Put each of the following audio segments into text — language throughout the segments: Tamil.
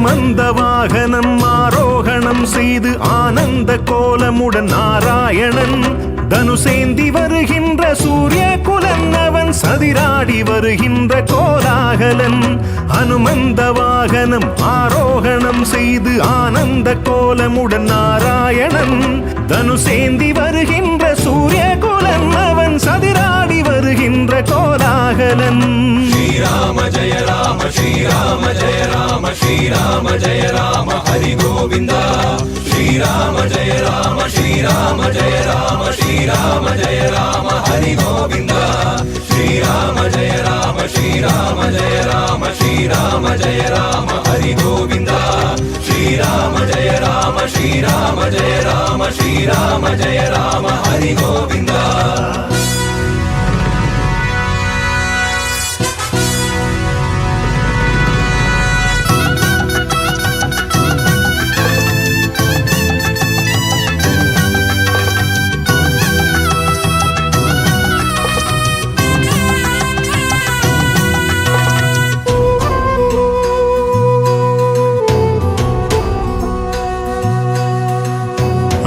ஹனுமந்த வாகனம் ஆரோகணம் செய்து ஆனந்த கோலமுடன் நாராயணன். தனுசேந்தி வருகின்ற சூரிய குலன் அவன் சதிராடி வருகின்ற கோலாகலன். அனுமந்த வாகனம் ஆரோகணம் செய்து ஆனந்த கோலமுடன் நாராயணன். தனுசேந்தி வருகின்ற சூரிய குலன் அவன் சதிராடி வருகின்ற கோலாகலன். శ్రీరామ జయ రామ శ్రీరామ జయ రామ శ్రీరామ జయ రామ హరి గోవింద శ్రీరామ జయ రామ శ్రీరామ జయ రామ శ్రీరామ జయ రామ హరి గోవింద శ్రీరామ జయ రామ శ్రీరామ జయ రామ శ్రీరామ జయ రామ హరి గోవింద శ్రీరామ జయ రామ శ్రీరామ జయ రామ శ్రీరామ జయ రామ హరి గోవింద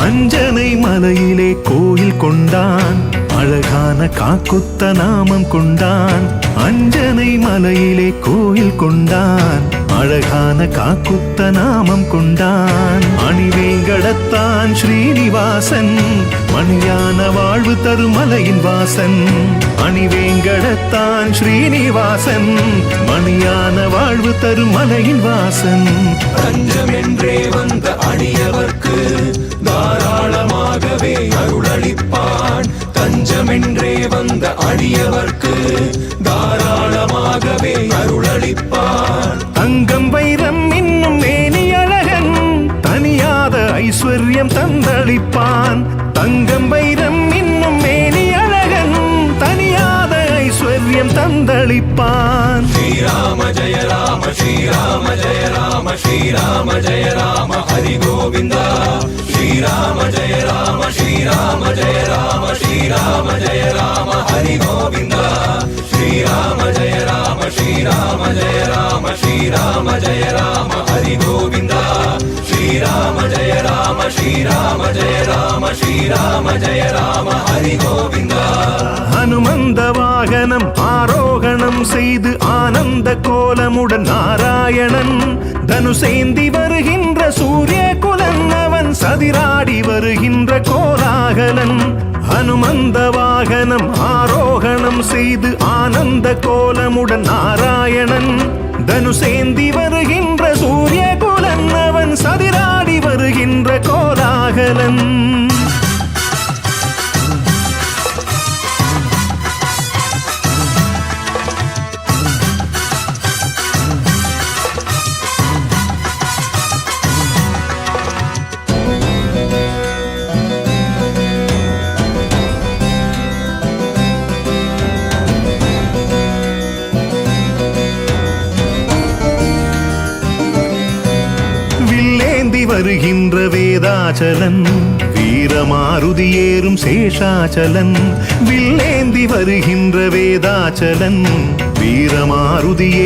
அஞ்சனை மலையிலே கோயில் கொண்டான். அழகான காக்குத்த நாமம் கொண்டான். அஞ்சனை மலையிலே கோயில் கொண்டான். அழகான காக்குத்த நாமம் கொண்டான். அணிவேங்கடத்தான் ஸ்ரீனிவாசன். மணியான வாழ்வு தரும் மலையின் வாசன். அணிவேங்கடத்தான் ஸ்ரீனிவாசன். மணியான வாழ்வு தரும் மலையின் வாசன். தஞ்சமென்றே வந்த அடியவர்க்கு வந்த அடியவர்க்கு தாராளமாகவே அருளளிப்பார். தங்கம் வைரம் இன்னும் மேனி அழகன் தனியாத ஐஸ்வர்யம் தந்தளிப்பான். தங்கம் வைரம் இன்னும் மேனி திவ்யம் தந்தளிப்பான். ஸ்ரீராம ஜெய ராம ஸ்ரீராம ஜெய ராம ஸ்ரீராம ஜெய ராம ஹரி கோவிந்தா ஸ்ரீராம ஜெய ராம ஸ்ரீராம ஜெய ராம ஸ்ரீராம ஜெய ராம ஹரி கோவிந்தா ஸ்ரீராம ஜெய ராம ஸ்ரீராம ஜெய ராம ஸ்ரீராம ஜெய ராம ஹரி கோவிந்தா ஸ்ரீராம ஜெய ராம ஸ்ரீராம ஜெய ராம ஸ்ரீராம ஜெய ராம ஹரி கோவிந்தா ஆனந்த வாகனம் ஆரோகணம் செய்து ஆனந்த கோலமுடன் நாராயணன். தனுசேந்தி வருகின்ற சூரிய குலன் அவன் சதிராடி வருகின்ற கோலாகலன். அனுமந்த வாகனம் ஆரோகணம் செய்து ஆனந்த கோலமுடன் நாராயணன். தனுசேந்தி வருகின்ற சூரிய குலன் அவன் சதிராடி வருகின்ற கோலாகலன். வருகின்ற வேதாச்சலன் வீரமாருதி ஏறும் சேஷாச்சலன் வில்லேந்தி வருகின்ற வேதாச்சலன் வீரமாருதியே